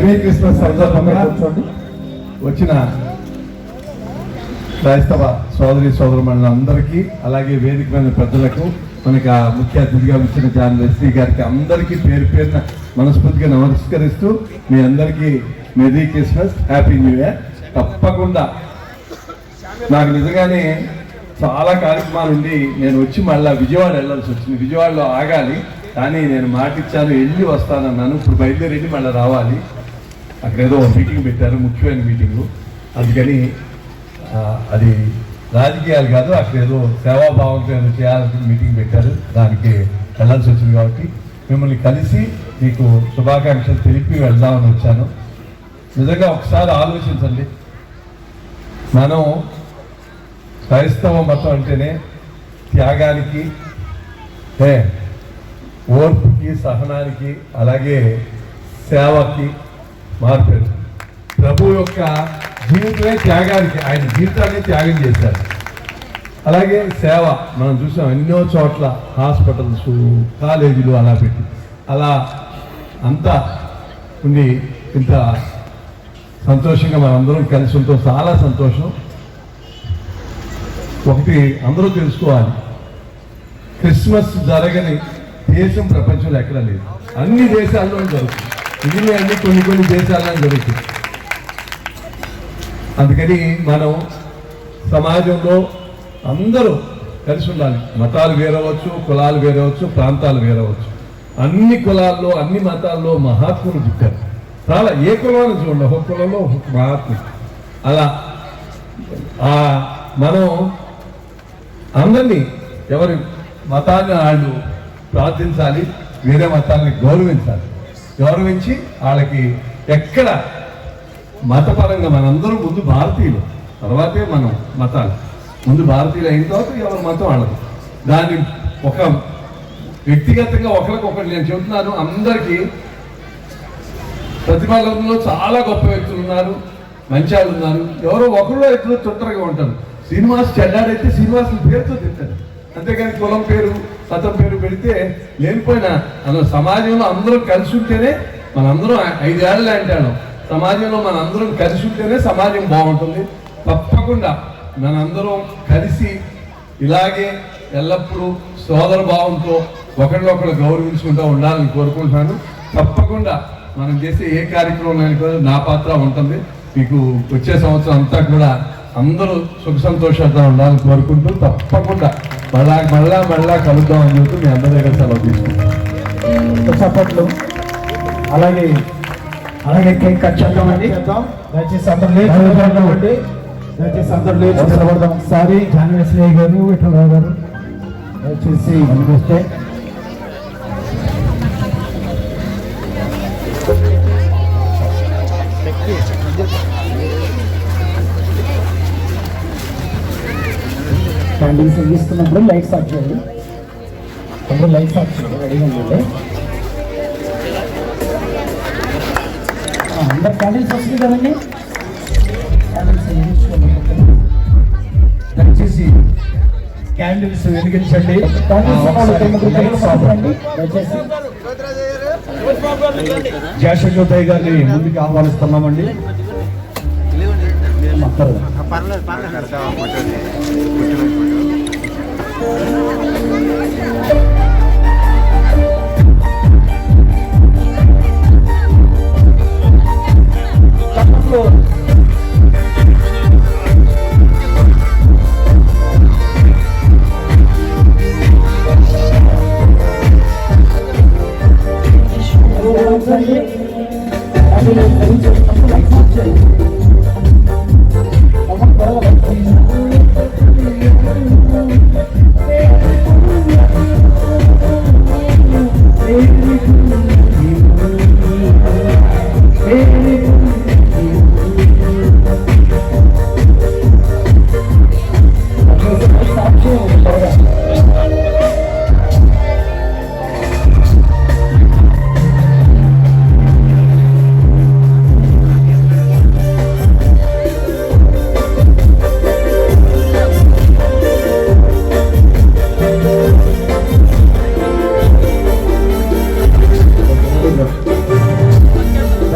Semi Christmas సందర్భంగా వచ్చిన క్రైస్తవ సోదరి సోదరుమణులందరికీ అలాగే వేదిక మీద పెద్దలకు మనకి ఆ ముఖ్య అతిథిగా వచ్చిన జాన్ లెస్లీ గారికి అందరికీ పేరు పేరున మనస్ఫూర్తిగా నమస్కరిస్తూ మీ అందరికీ merry Christmas happy new year. తప్పకుండా. నాకు నిజంగానే చాలా కార్యక్రమాలు ఉండి నేను వచ్చి మళ్ళీ విజయవాడ వెళ్ళాల్సి వచ్చింది. విజయవాడలో ఆగాలి కానీ నేను మాట ఇచ్చాను వెళ్ళి వస్తానన్నాను. ఇప్పుడు బయలుదేరి వెళ్ళి మళ్ళీ రావాలి. అక్కడ ఏదో మీటింగ్ పెట్టారు ముఖ్యమైన మీటింగు. అందుకని అది రాజకీయాలు కాదు అక్కడ ఏదో సేవాభావంతో ఏదో చేయాలని మీటింగ్ పెట్టారు. దానికి వెళ్ళాల్సి వచ్చింది కాబట్టి మిమ్మల్ని కలిసి మీకు శుభాకాంక్షలు తెలిపి వెళ్దామని వచ్చాను. నిజంగా ఒకసారి ఆలోచించండి. మనం క్రైస్తవ మతం అంటేనే త్యాగానికి ఏ ఓర్పుకి సహనానికి అలాగే సేవకి మార్పారు ప్రభు యొక్క జీవితమే త్యాగానికి ఆయన జీవితాన్ని త్యాగం చేశారు. అలాగే సేవ మనం చూసాం ఎన్నో చోట్ల హాస్పిటల్స్ కాలేజీలు అలా పెట్టి. అలా అంతా ఉండి ఇంత సంతోషంగా మనందరం కలిసి ఉంటాం. చాలా సంతోషం. ఒకటి అందరూ తెలుసుకోవాలి. క్రిస్మస్ జరగని దేశం ప్రపంచంలో ఎక్కడ లేదు. అన్ని దేశాల్లో జరుగుతుంది. ఇదిలే అన్ని కొన్ని కొన్ని దేశాల్లో జరుగుతుంది. అందుకని మనం సమాజంలో అందరూ కలిసి ఉండాలి. మతాలు వేరవచ్చు కులాలు వేరవచ్చు ప్రాంతాలు వేరవచ్చు. అన్ని కులాల్లో అన్ని మతాల్లో మహాత్ములు పుట్టారు. చాలా ఏ కులాన్ని చూడండి ఒక కులంలో ఒక మహాత్ముడు అలా ఆ మనం అందరినీ ఎవరి మతాన్ని వాళ్ళు ప్రార్థించాలి వేరే మతాన్ని గౌరవించాలి. గౌరవించి వాళ్ళకి ఎక్కడ మతపరంగా మనందరం ముందు భారతీయులు తర్వాతే మనం మతాలు. ముందు భారతీయులు అయిన తర్వాత ఎవరి మతం వాళ్ళది. దాన్ని ఒక వ్యక్తిగతంగా ఒకరికొకరు నేను చెబుతున్నాను అందరికీ ప్రతిపాదనలో చాలా గొప్ప వ్యక్తులు ఉన్నారు మంచి వాళ్ళు ఉన్నారు. ఎవరో ఒకరిలో ఇద్దరు తొందరగా ఉంటారు. శ్రీనివాస్ చెడ్డాడైతే శ్రీనివాస్ పేరుతో తింటారు అంతేకాని కులం పేరు మతం పేరు పెడితే లేనిపోయిన అసలు సమాజంలో అందరం కలిసి ఉంటేనే మనందరం ఐదేళ్ళు అంటాను సమాజంలో మనందరం కలిసి ఉంటేనే సమాజం బాగుంటుంది. తప్పకుండా మనందరం కలిసి ఇలాగే ఎల్లప్పుడూ సోదర భావంతో ఒకరినొకరు గౌరవించుకుంటూ ఉండాలని కోరుకుంటున్నాను. తప్పకుండా మనం చేసే ఏ కార్యక్రమం నా పాత్ర ఉంటుంది. మీకు వచ్చే సంవత్సరం అంతా కూడా అందరూ సుఖ సంతోషాలతో ఉండాలని కోరుకుంటూ తప్పకుండా మళ్ళా మళ్ళా మళ్ళా కలుద్దాం అని చెప్తూ మీ అందరి దగ్గర సెలవు తీసుకుంటాం చప్పట్లు. అలాగే అలాగే కేక్ కట్ చేద్దామండి. దయచేసి అందరు లేచి నిలబడదామండి దయచేసి అందరు లేచి నిలబడదాం. ఒకసారి జాన్వేశ్వరయ్య గారు విఠలరావు గారు దయచేసి కనిపిస్తే క్యాండిల్స్ వెలిగిస్తున్నప్పుడు లైట్స్ ఆఫ్ చేయాలి అందరూ లైట్స్ ఆఫ్ చేయాలి రెడీగా ఉండండి. అందరు క్యాండిల్స్ వస్తుంది కదండి? దయచేసి క్యాండిల్స్ వెలిగించండి. చేయండి. దయచేసి. జాషోదయ్ గారిని ముందుకు ఆహ్వానిస్తున్నామండి. పర్లేదు పర్లేదు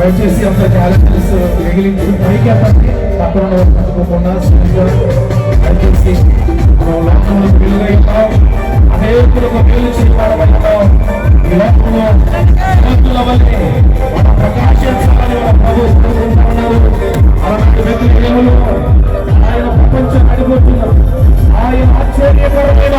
దయచేసి అంత క్యాలరీస్ మిగిలించి పైకి అప్పటికి పక్కన ఉన్న పట్టుకోకుండా దయచేసి మనం లోకంలో వెలుగైతాం అనేకులకు మేలు చేయబడగలుగుతాం ఈ లోకంలో వల్లే మన ప్రకాశించాలని మన ప్రభు అలాంటి వ్యక్తులు ఆయన ప్రపంచం అడిగొట్టున్నారు ఆయన ఆశ్చర్యకరమైన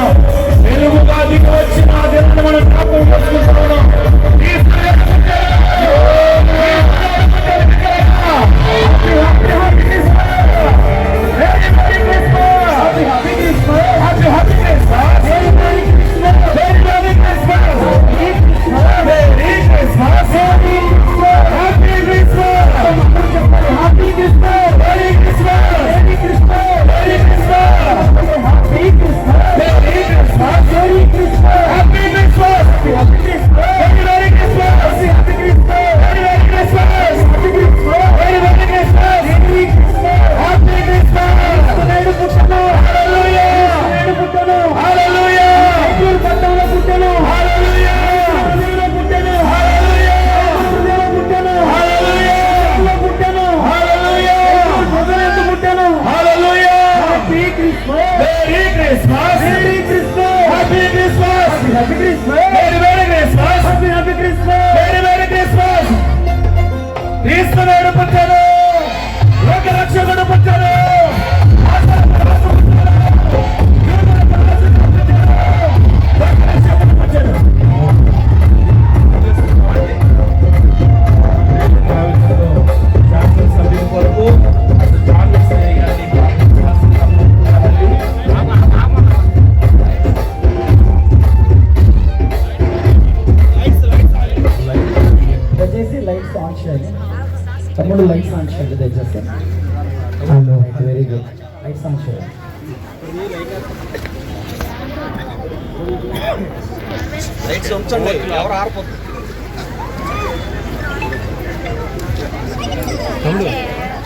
లైట్స్ ఉంచండి. ఎవరు ఆరిపోతుంది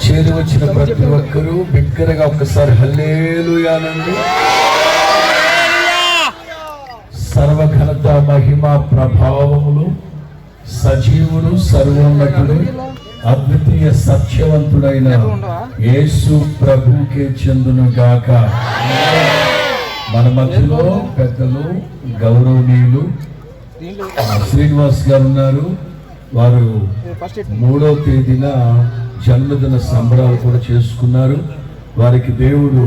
చేరి వచ్చిన ప్రతి ఒక్కరూ బిగ్గరగా ఒక్కసారి హల్లేలుయానండి సర్వఘనత మహిమ ప్రభావములు సజీవుడు సర్వోన్నతుడు అద్వితీయ సత్యవంతుడైన యేసు ప్రభుకే చెందును గాక మన మధ్యలో పెద్దలు గౌరవనీయులు శ్రీనివాస్ గారు ఉన్నారు. వారు మూడో తేదీన జన్మదిన సంబరాలు కూడా చేసుకున్నారు. వారికి దేవుడు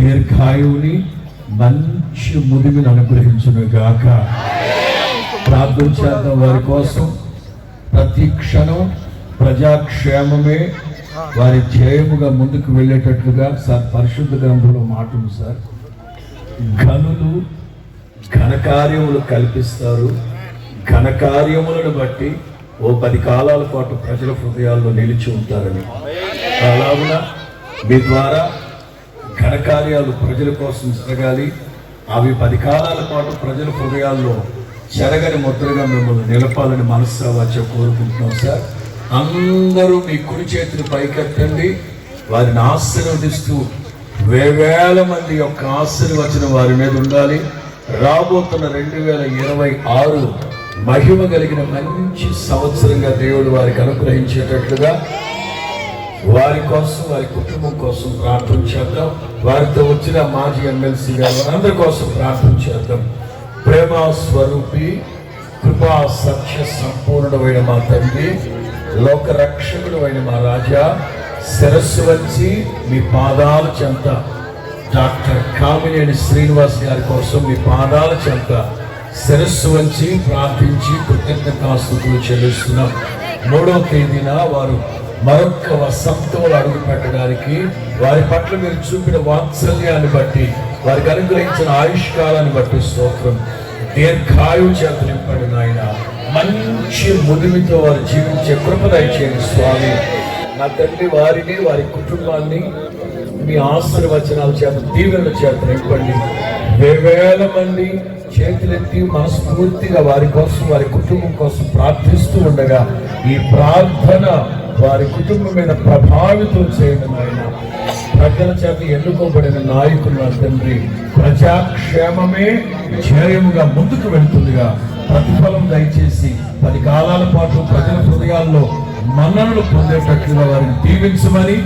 దీర్ఘాయువుని మంచి ముదిమిని అనుగ్రహించును గాక. ప్రార్థన చేద్దాం వారి కోసం. ప్రతి క్షణం ప్రజాక్షేమమే. వారి జయముగా ముందుకు వెళ్ళేటట్లుగా సార్ పరిశుద్ధ గ్రంథంలో మాట ఉంది సార్. ఘనులు ఘనకార్యములు కల్పిస్తారు. ఘనకార్యములను బట్టి ఓ పది కాలాల పాటు ప్రజల హృదయాల్లో నిలిచి ఉంటారని. అలాగున మీ ద్వారా ఘనకార్యాలు ప్రజల కోసం జరగాలి. అవి పది కాలాల పాటు ప్రజల హృదయాల్లో చెరగని ముద్రగా మిమ్మల్ని నిలపాలని వచ్చి కోరుకుంటున్నాం సార్. అందరూ మీ కుడి చేతిని పైకెత్తండి. వారిని ఆశీర్వదిస్తూ వేవేల మంది యొక్క ఆశీర్వచనం వారి మీద ఉండాలి. రాబోతున్న రెండు వేల ఇరవై ఆరు మహిమ కలిగిన మంచి సంవత్సరంగా దేవుడు వారికి అనుగ్రహించేటట్లుగా వారి కోసం వారి కుటుంబం కోసం ప్రార్థన చేద్దాం. వారితో వచ్చిన మాజీ ఎమ్మెల్సీ గారు అందరి కోసం ప్రార్థన చేద్దాం. ప్రేమ స్వరూపి కృపా సత్య సంపూర్ణమైన మా తండ్రి లోక రక్షకుడు అయిన మా రాజా శిరస్సు వచ్చి మీ పాదాల చెంత. డాక్టర్ కామినేని శ్రీనివాస్ గారి కోసం మీ పాదాల చెంత. శిరస్సు వంచి ప్రార్థించి కృతజ్ఞతాస్తుతులు చెల్లిస్తున్నాం. మూడవ తేదీన వారు మరొక వసంతంలో అడుగు పెట్టడానికి వారి పట్ల మీరు చూపిన వాత్సల్యాన్ని బట్టి వారికి అనుగ్రహించిన ఆయుష్కాలాన్ని బట్టి స్తోత్రం. దీర్ఘాయు చేత నింపండి నాయన. మంచి ముదిమితో వారు జీవించే కృప దయచేయండి స్వామి. నా తండ్రి వారిని వారి కుటుంబాన్ని మీ ఆశీర్వచనాల చేత దీవెనల చేత నింపండి. వేవేల మంది చేతులెత్తి మనస్ఫూర్తిగా వారి కోసం వారి కుటుంబం కోసం ప్రార్థిస్తూ ఉండగా ఈ ప్రార్థన వారి కుటుంబం మీద ప్రభావితం చేయడం ఆయన ప్రజల చేత ఎన్నుకోబడిన నాయకులు నా తండ్రి ప్రజాక్షేమమే జయముగా ముందుకు వెళ్తుందిగా. ప్రతిఫలం దయచేసి పది కాలాల పాటు ప్రజల హృదయాల్లో మన్ననలు పొందేటట్లుగా వారిని దీవించమని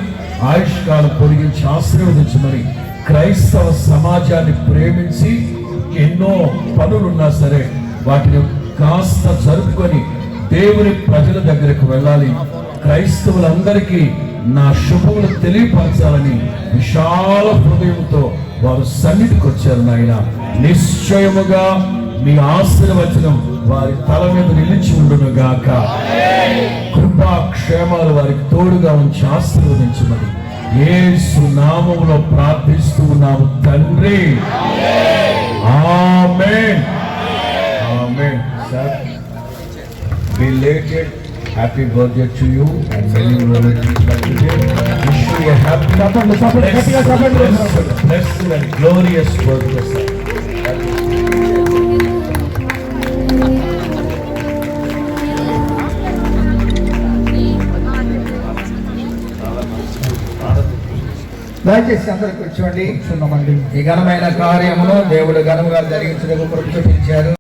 ఆయుష్కాలం పొడిగించి ఆశీర్వదించమని క్రైస్తవ సమాజాన్ని ప్రేమించి ఎన్నో పనులున్నా సరే వాటిని కాస్త జరుపుకొని దేవుని ప్రజల దగ్గరకు వెళ్ళాలి. క్రైస్తవులందరికీ నా శుభములు తెలియపరచాలని విశాల హృదయంతో వారు సన్నిధికి వచ్చారు నాయన. నిశ్చయముగా మీ ఆశీర్వచనం వారి తల మీద నిలిచి ఉండును గాక కృపా క్షేమాలు వారికి తోడుగా ఉంచి ఆశీర్వదించమని యేసు నామములో ప్రార్థిస్తూ ఉన్నాము తండ్రి ఆమేన్ ఆమేన్ sir belated happy birthday to you and many more. Wish you a happy, blessed and glorious birthday, sir. దయచేసి అందరూ కూర్చోండి. కూర్చున్నామండి. ఈ ఘనమైన కార్యమును దేవుడు ఘనముగా జరిగించడానికి కృప చూపించారు.